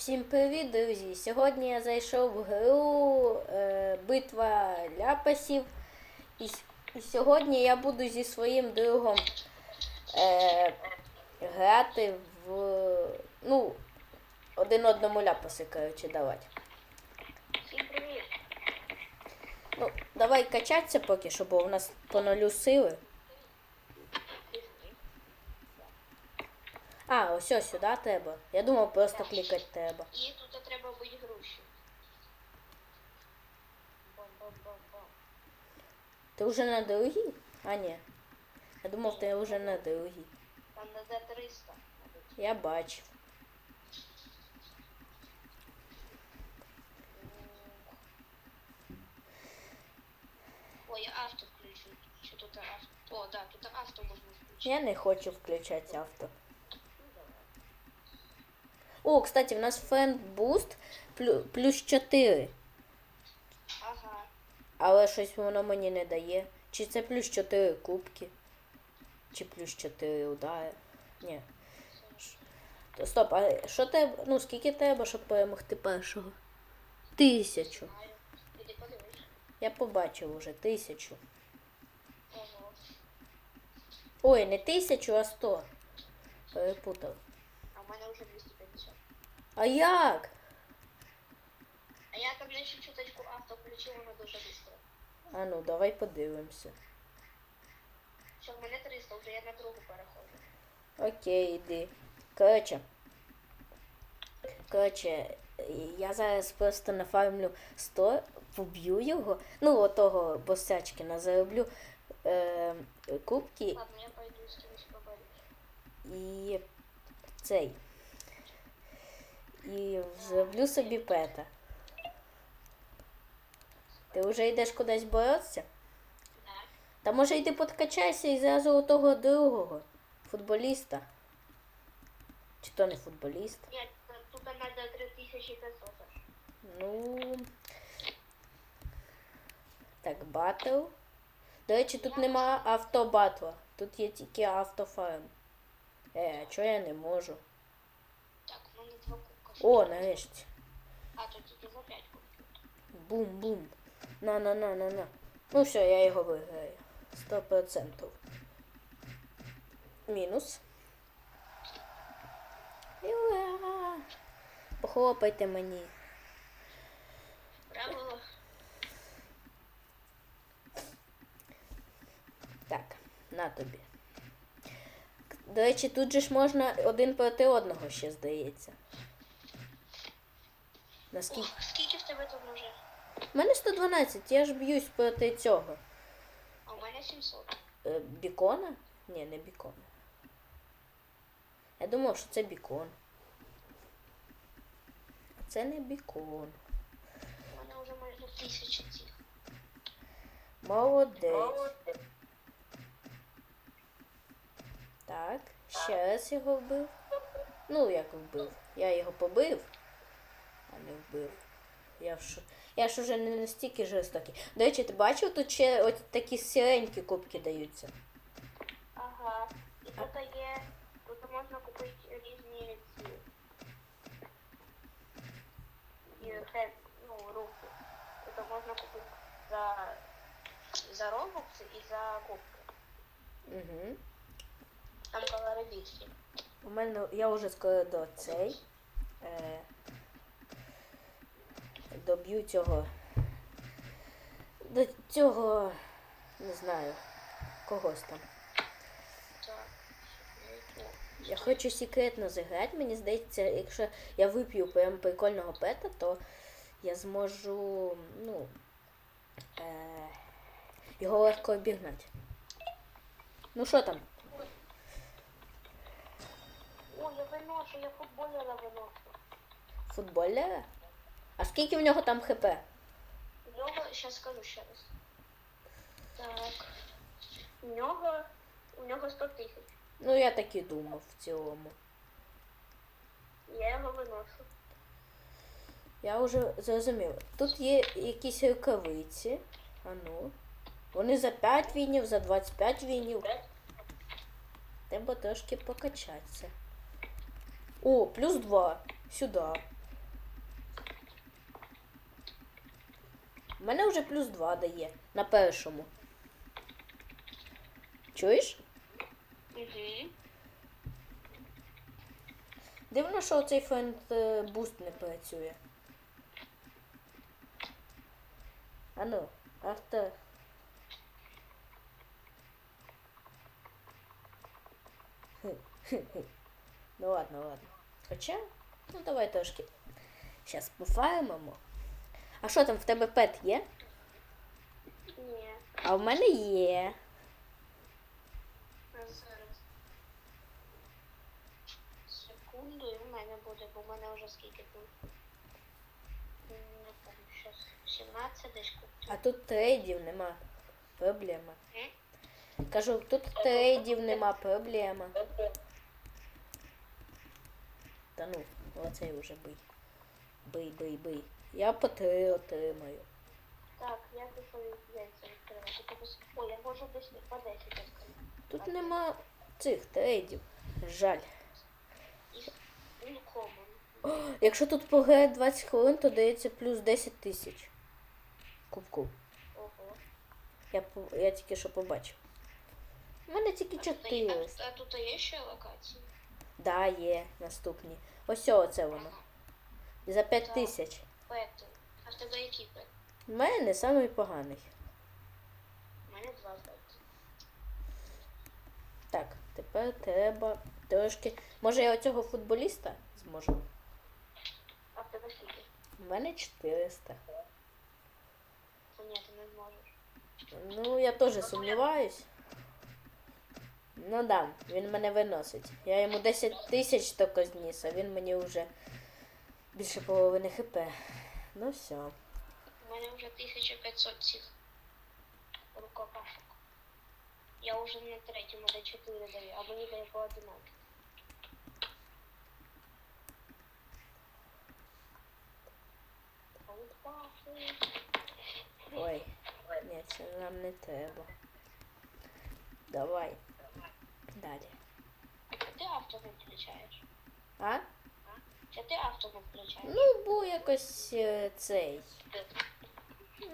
Всім привіт, друзі! Сьогодні я зайшов в гру е, Битва ляпасів. І, і сьогодні я буду зі своїм другом е, грати в. Ну, один одному ляпаси, коротше, давати. Всім привіт! Ну, давай качатися поки що, бо в нас по нулю сили. А, ось ось сюди треба. Я думав, просто клікати треба. І тут треба бити груші. Бам-бам-бам-бам. Ти вже на другій? А, ні. Я думав, ти вже на другій. Там на D300. Я бачив. Ой, я авто включу. Чи тут авто? О, да, тут авто можна включити. Я не хочу включати авто. О, кстати, в нас френд буст плюс 4. Ага. Але щось воно мені не дає. Чи це плюс 4 кубки? Чи плюс 4 удари? Ні. То Стоп, а що треба? Ну, скільки треба, щоб перемогти першого? Тисячу. Я побачив уже тисячу. Ой, не тисячу, а сто. Перепутав. А в мене вже 250. А як? А я там ще чуточку авто включив, воно дуже швидко. А ну, давай подивимося. Що в мене 300, вже я на другу переходжу. Окей, йди. Коротше. Коротше, я зараз просто нафармлю 100, поб'ю його. Ну, отого босячкина зароблю е, кубки Ладно, я пойду з кимось поборюсь. і цей. І зроблю собі пета. Ти вже йдеш кудись боротися? Так. Та може йди подкачайся і зразу у того другого футболіста. Чи то не футболіст? Ні, тут треба 3500. Ну. Так, батл. До речі, тут нема автобатла. Тут є тільки автофарм. Е, а чого я не можу? Так, ну не два кубка. О, нарешті. А, тут тільки за 5 кубків. Бум-бум. На-на-на-на-на. Ну все, я його виграю. Сто процентів. Мінус. І ура! Похлопайте мені. Браво! Так, на тобі. До речі, тут же ж можна один проти одного ще здається. Наскільки? Ох, скільки в тебе там уже? У мене 112, я ж б'юсь проти цього. А у мене 700. Е, бікона? Ні, не бікона. Я думав, що це бікон. А це не бікон. У мене вже майже 1000 цих. Молодець. Так, ще раз його вбив. Ну, як вбив. Я його побив, не вбив. Я ж, я ж уже не настільки жорстокий. До речі, ти бачив, тут ще ось такі сіренькі кубки даються. Ага. І тут є. Тут можна купити різні ці. І хе- ну, руки. Тут можна купити за, за робокси і за кубки. Угу. Там колори більші. У мене я вже скоро до цей. Е, доб'ю цього. До цього. Не знаю. Когось там. Я хочу секретно зіграти. Мені здається, якщо я вип'ю прям прикольного пета, то я зможу, ну, е, його легко обігнати. Ну що там? О, я виношу, я футболера виношу. Футболера? А скільки в нього там хп? У нього, зараз скажу ще раз. Так. У нього, у нього 100 тисяч. Ну, я так і думав в цілому. Я його виношу. Я вже зрозуміла. Тут є якісь рукавиці. А ну. Вони за 5 вінів, за 25 вінів. Треба трошки покачатися. О, плюс 2. Сюди. Мене вже плюс 2 дає на першому. Чуєш? Угу. Дивно, що цей фенд е, буст не працює. Ану, авто. Ну ладно, ладно. Хоча, ну давай трошки. Зараз пофармимо. А що там в тебе пет є? Ні. А в мене є. Зараз. Секунду, і в мене буде, бо в мене вже скільки тут. Не пам'ятаю, щас 17 десь А тут трейдів нема. Проблема. М? Кажу, тут трейдів нема, проблема. Та ну, оцей уже бий. Бий, бий, бий. Я по три отримаю. Так, я пішов яйця відкривати. Тобто, Ой, я можу десь по 10 відкрити. Тут нема цих трейдів. Жаль. Uncommon. Якщо тут пограє 20 хвилин, то дається плюс 10 тисяч. Кубку. Ого. Я, я тільки що побачив. У мене тільки А тут 4. А, а тут є ще локації? Да, є наступні. Ось оце воно. За 5 Так. тисяч. Пети. А в тебе які пети? У мене самий поганий. У мене два пети. Так, тепер треба трошки. Може я оцього футболіста зможу? А в тебе скільки? У мене 400. Та ні, ти не зможеш. Ну, я теж сумніваюсь. Ну да, він мене виносить. Я йому 10 тисяч тільки зніс, а він мені вже більше половини хп. Ну все. У мене вже 1500 цих рукопашок. Я вже на третьому до 4 даю, а мені дає по 11. Рукопашки. Ой, ні, це нам не треба. Давай. Далі. А ти авто не включаєш? А? Чи ти авто не включаєш? Ну, бо якось е, цей.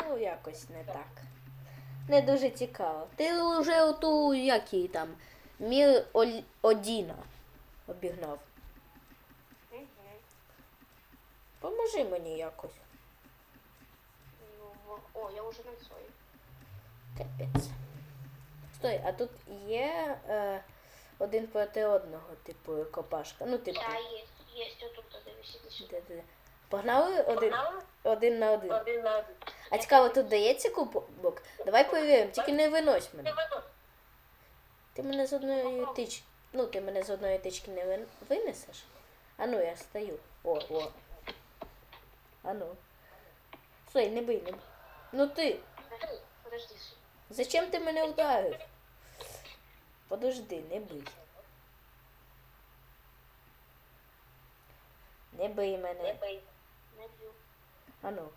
Ну, якось не так. Не дуже цікаво. Ти вже оту, як її там, Мір Одіна обігнав. Угу. Поможи мені якось. Ну, о, я вже на цій. Капець. Стой, а тут є е, один проти одного, типу, копашка. Ну, типу. Так, є, є, отут, дивись, іди сюди. де-де. Погнали один, один на один. Один на один. А цікаво, тут дається кубок? Давай перевіримо, тільки не винось мене. Ти мене з одної тички. Ну, ти мене з одної тички не вин- винесеш? А ну, я стою. О, о. А ну. Стой, не бий, не бий. Ну ти, Подожди. зачем ти мене ударив? Подожди, не бий. Не бий мене. Не б'ю. А ну.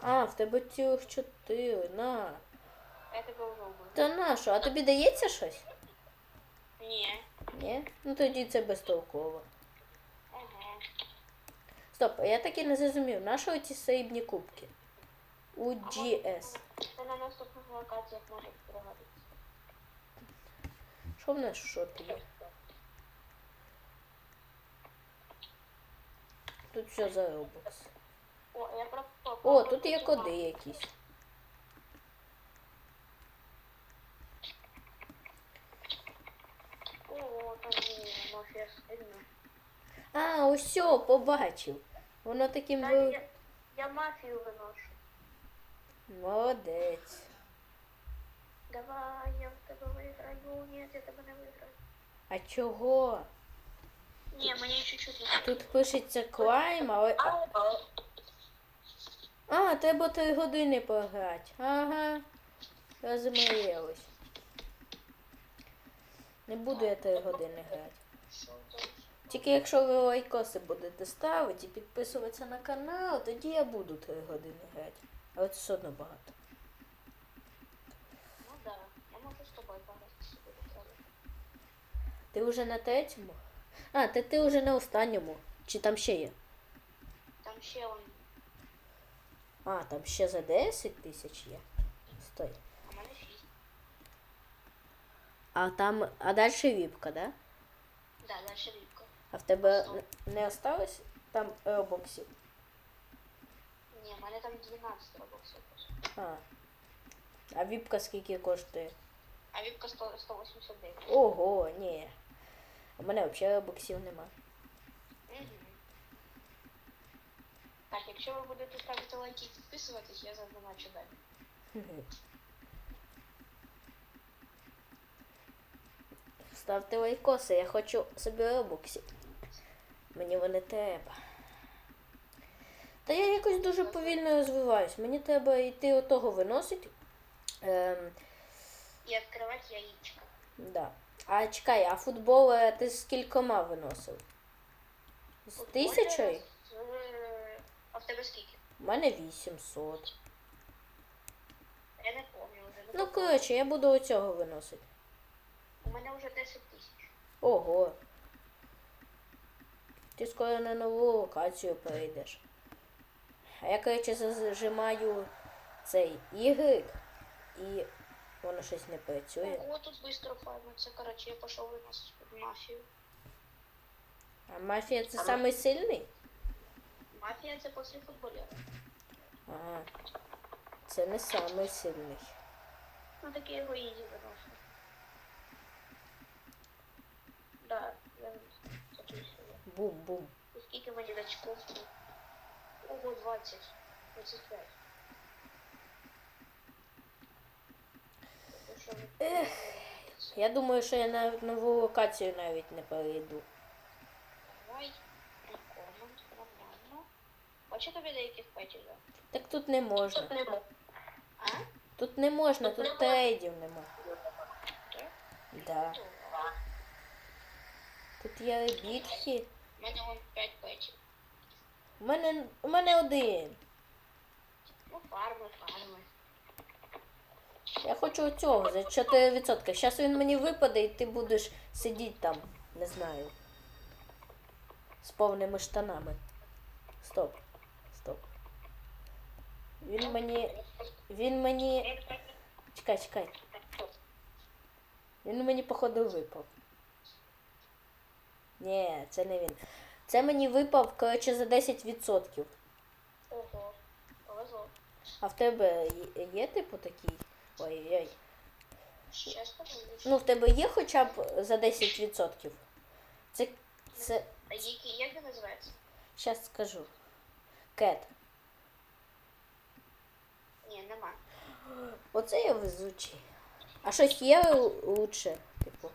А, в тебе цілих чотири, на. Я тебе вже вбив. Та на що, а тобі дається щось? Ні. Ні? Ну тоді це безтолково. Ага. Стоп, а я так і не зрозумів, на що ці срібні кубки? У GS. Це на наступних локаціях може пригодитися. Що в нас що є? Тут все за Robux. О, я про про- О, тут є коди якісь. О, там мафія сильна. А, все, побачив. Воно таким Та вел... я, я мафію виношу. Молодець. Давай, я в тебе виграю. Ні, я тебе не виграю. А чого? Ні, мені чуть-чуть не Тут пишеться клайм, але. А, треба три години пограти. Ага. Розмирилось. Не буду я три години грати. Тільки якщо ви лайкоси будете ставити і підписуватися на канал, тоді я буду три години грати. Але це все одно багато. Ну да, я можу з тобою пограти. Ти вже на третьому? А, ти, ти вже на останньому. Чи там ще є? Там ще он. А, там ще за 10 тисяч є. Стой. У мене 6. А там, а далі віпка, да? Да, дальше рибка. А в тебе н- не осталось там робоксів? Ні, в мене там 12 робоксів. А. А віпка скільки коштує? А віпка 100, 189. Ого, ні. У мене взагалі робоксів нема. Так, якщо ви будете ставити лайки і підписуватись, я задоначу далі. Ставте лайкоси, я хочу собі робоксів. Мені вони треба. Та я якось дуже повільно розвиваюсь. Мені треба йти отого виносити. Ем, І відкривати яєчко. да. А чекай, а футбол е, ти з кількома виносив? З тисячою? З, е, А в тебе скільки? У мене 800. Я не пам'ятаю вже. Ну, коротше, я буду оцього виносити. У мене вже 10 тисяч. Ого. Ти скоро на нову локацію перейдеш. А я, коротше, зажимаю цей ігрик і воно щось не працює. Ого, тут швидко фармиться. Коротше, я пішов виносити під мафію. А мафія це самий сильний? Мафія це після футболера. Ага. Це не самий сильний. Ну таке його ізі виношу. Да, я закінчила. Бум-бум. І скільки мені дочков? Ого, 20. 25. Тобто, що ви- Ех. Я думаю, що я на нову локацію навіть не перейду. Давай. Комент, нормально. Хочу тобі деяких петів, да? Так тут не можна. А? Тут не можна, тут трейдів нема. Так? Да. Тут є бітхи. У мене вон 5 петів. У мене, у мене один. Ну, фарми, фарми. Я хочу цього за 4%. Зараз він мені випаде і ти будеш сидіти там, не знаю. З повними штанами. Стоп. Стоп. Він мені. Він мені. Чекай, чекай. Він мені, походу, випав. Ні, це не він. Це мені випав, коротше, за 10%. Ого, повезло. А в тебе є, є типу такий? Ой-ой. Щас подивлюсь. Ну, в тебе є хоча б за 10%? Це. Це. А який, як він називається? Щас скажу. Кет. Ні, нема. Оце я везучий. А щось є лучше, типу.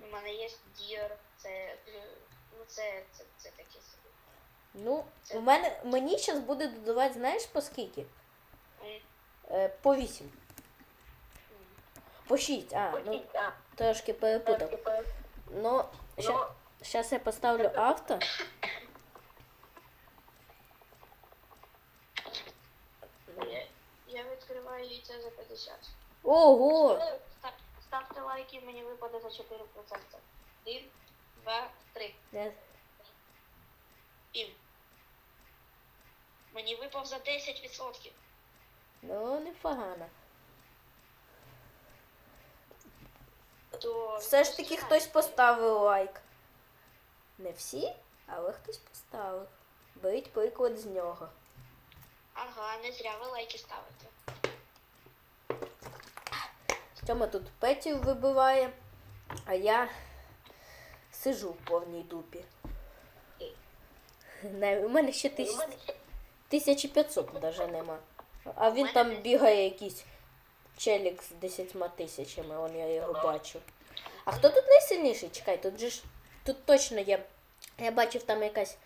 У мене є дір, це, ну це, це, це такі собі. Ну, у мене мені зараз буде додавати, знаєш, по скільки? По 8. По 6. А, ну трошки перепутав. Ну, зараз я поставлю авто. Я, я відкриваю яйця за 50. Ого! Ставте лайки, мені випаде за 4%. Один, два, три. Не- Пів. Мені випав за 10%. Ну, непогано. То Все ж таки хтось поставив лайк. Не всі, але хтось поставив. Беріть приклад з нього. Ага, не зря ви лайки ставите. Тьома тут петів вибиває, а я сижу в повній дупі. Не, у мене ще тисяч, 1500 навіть нема. А він там бігає якийсь челік з 10 тисячами, он я його бачу. А хто тут найсильніший? Чекай, тут же ж тут точно є. Я бачив там якась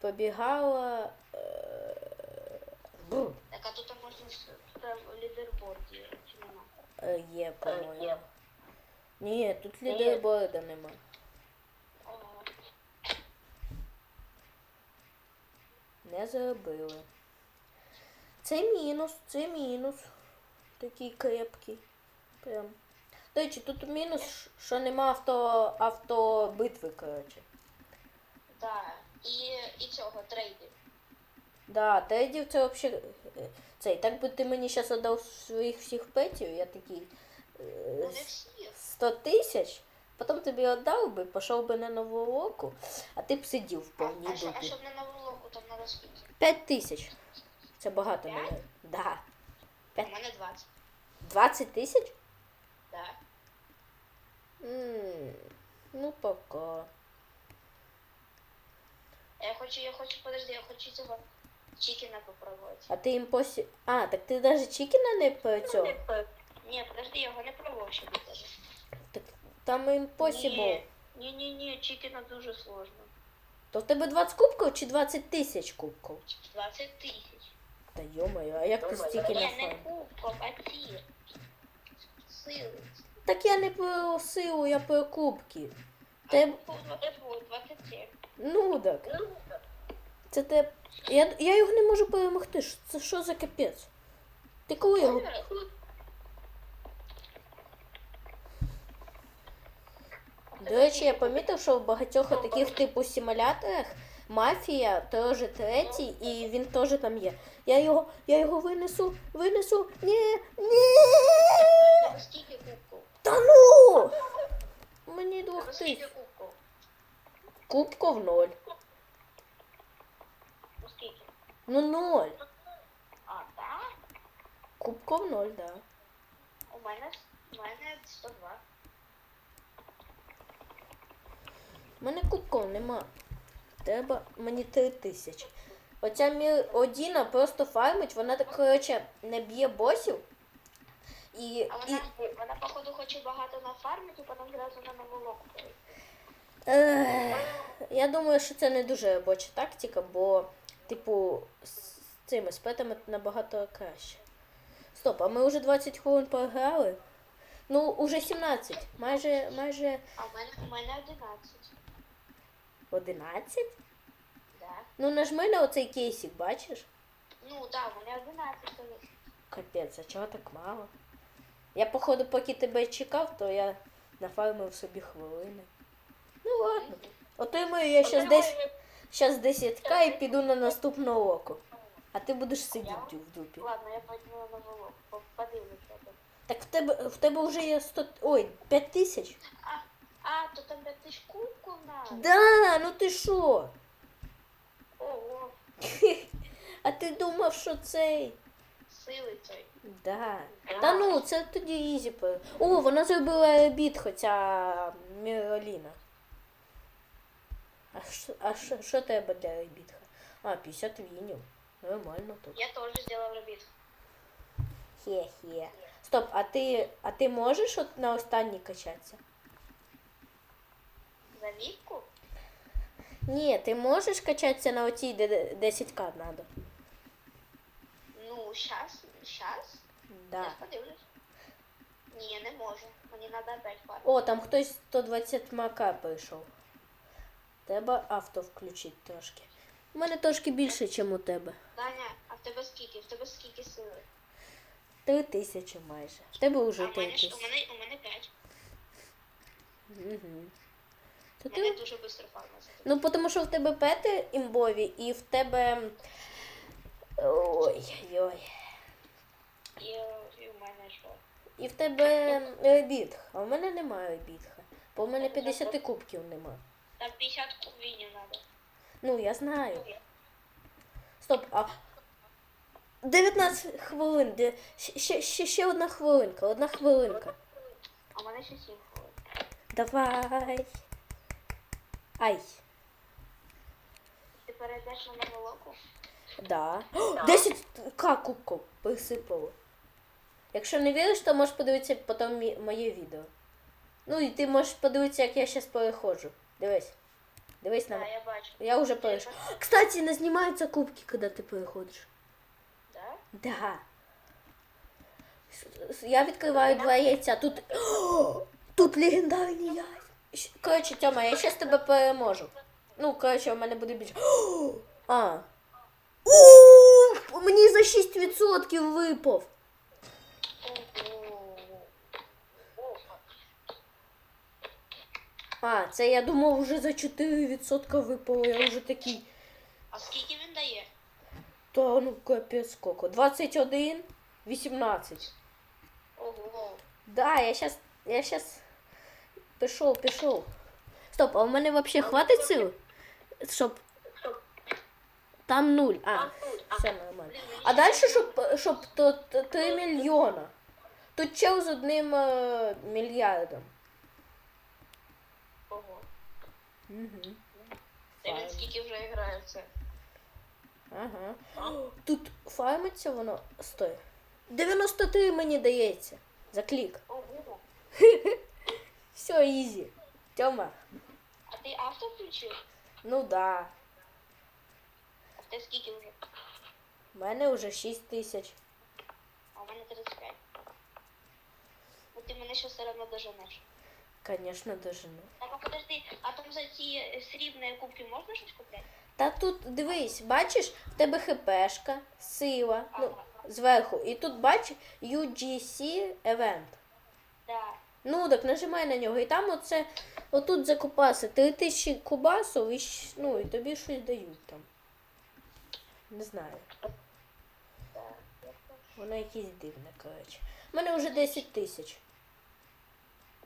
побігала. е, бру, Так, а тут можна с- там лідерборд є, чи нема? е, Є, по-моєму. Ні, тут лідерборда нема. Не зробили. Це мінус, це мінус. Такий крепкий. Прям. До речі, тут мінус, що нема авто, автобитви, коротше. Да. І, і цього трейдів. Да, Тедів це взагалі. Цей, так би ти мені зараз віддав своїх всіх петів, я такий. е, Ну не всі. 100 тисяч, потім тобі віддав би, пішов би на нову локу, а ти б сидів в А, повній а, що, а щоб на нову локу там надо скільки? 5 тисяч. Це багато П'ять? Да. У П'ять. мене 20. 20 тисяч? Да. М, Ну, пока. Я хочу, я хочу, подожди, я хочу цього чікена попробувати. А ти імпосі. А, так ти навіть чікіна не по цьому? Ні, подожди, я його не пробував ще даже. Так там impossible. Ні, ні, ні, ні, чікена дуже сложно. То в тебе 20 кубків чи 20 тисяч кубків? 20 тисяч. Та йомаю, а як ти стільки не не фан? кубков, а ті. Сили. Так я не про силу, я про кубки. Те... 20, 27. Ну так. Це те. Я, я його не можу перемогти. Це що за капець? Ти коли його. До речі, я помітив, що в багатьох таких типу симуляторах мафія теж третій, і він теж там є. Я його, я його винесу, винесу. Ні, ні. Скільки кубков? Та ну! Мені двох тисяч. кубков? Ноль. Ну скільки? Ну ноль. А, так? Кубков ноль, да. У мене, у мене 102. У мене кубков нема. Треба мені три тисячі. Оця мі Одіна просто фармить, вона так, коротше, не б'є босів. І, А і, вона, вона походу хоче багато нафармити, потім зразу на нову локу перейти. Ех, я думаю, що це не дуже робоча тактика, бо, типу, з цими спетами набагато краще. Стоп, а ми вже 20 хвилин програли? Ну, уже 17. Майже, майже А в мене, у мене 11. 11? Да. Ну, нажми на оцей кейсик, бачиш? Ну да, у мене 11. то є. Капець, а чого так мало? Я, походу, поки тебе чекав, то я нафармив собі хвилини. Ну ладно. Отримаю я щас десь, щас 10к і піду на наступну око. А ти будеш сидіти в дупі. Ладно, я пойду на нову локу. Подивлюся. Так в тебе в тебе вже є 100... Ой, 5 тисяч? А, то там 5 тисяч кубків надо. Да, ну ти що? Ого, А ти думав, що цей? сили цей. Да. Та ну, це тоді ізі. по- О, вона зробила обід, хоча Міроліна. А що, а що, що треба для обідха? А, 50 вінів. Нормально тут. Я теж зробив робіт. Хе-хе. Стоп, а ти, а ти можеш от на останній качатися? За віку? Ні, ти можеш качатися на оцій, де 10к треба. Ну, щас, щас. Да. Я подивлюсь. Ні, не можу. Мені треба опять фарм. О, там хтось 120 мака прийшов. Треба авто включити трошки. У мене трошки більше, ніж у тебе. Даня, а в тебе скільки? В тебе скільки сили? Три тисячі майже. В тебе вже А в три мене, ж- у тисячі. мене, у мене 5. Угу. То У мене дуже швидко фармиться. Ну, тому що в тебе пети імбові і в тебе. Ой-ой. І, і у мене що? І в тебе ребітх. А в мене немає ребітха. Бо в мене 50 кубків нема. Там 50 кубінів треба. Ну, я знаю. Стоп, а. 19 хвилин. Де... Ще, ще, ще одна хвилинка, одна хвилинка. А в мене ще 7 хвилин. Давай. Ай. Ти перейдеш на нову локу? Да. О, 10к кубків присипало. Якщо не віриш, то можеш подивитися потім мі- моє відео. Ну і ти можеш подивитися, як я зараз переходжу. Дивись. Дивись на Так, мене. я бачу. Я вже перейшов. Кстати, не знімаються кубки, коли ти переходиш. Да? Да. С- с- Я відкриваю два яйця. Тут. О, тут легендарні яйця. Щ- Коротше, Тьома, я зараз тебе переможу. Ну, коротше, у мене буде більше. А. Ух, мені за 6% випав. А, це я думав вже за 4% випало. Я вже такий. А скільки він дає? Та ну капець сколько. 21, 18. Ого. Да, я щас. Я щас. Пішов, пішов. Стоп, а у мене взагалі хватить сил? Щоб. Там нуль. А, все нормально. А далі, щоб, щоб то, то 3 мільйона. Тут чел з одним е, мільярдом. Ого. Угу. Та він скільки вже грає в це? Ага. Тут фармиться воно. Стой. 93 мені дається. За клік. Ого. Все, ізі. Тьома. А ти авто включив? Ну да. А тебе скільки вже? У мене вже 6 тисяч. А у мене 35. Ну ти мене ще все одно доженеш. Звісно, дожину. Так, а подожди, а там за ці е, срібні кубки можна щось купляти? Та тут дивись, бачиш, в тебе хпшка, сила, ну, зверху. І тут бач UGC Event. Да. Ну, так нажимай на нього. І там оце, отут закупаси 3000 кубасів і, ну, і тобі щось дають там. Не знаю. Воно якесь дивне, коротше. У мене вже 10 тисяч.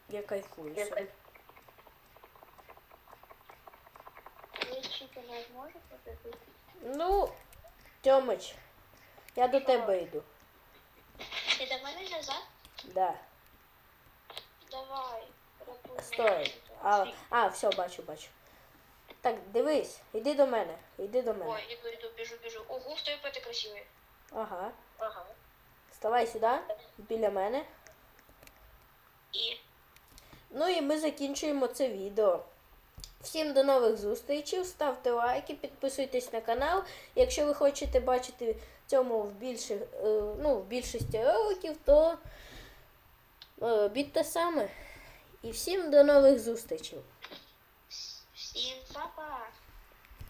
Я кайфую. собі. Ну, Тьомич, я до тебе йду. Ти до мене назад? Да. Давай. Стой. А, а, все, бачу, бачу. Так, дивись, іди до мене. Іди до мене. Ой, іду, іду, біжу, біжу. Ого, в тебе пети красиві. Ага. Ага. Вставай сюди, біля мене. І Ну і ми закінчуємо це відео. Всім до нових зустрічей. Ставте лайки, підписуйтесь на канал. Якщо ви хочете бачити цьому в більших, е, ну, в більшості роликів, то робіть те саме. І всім до нових зустрічей.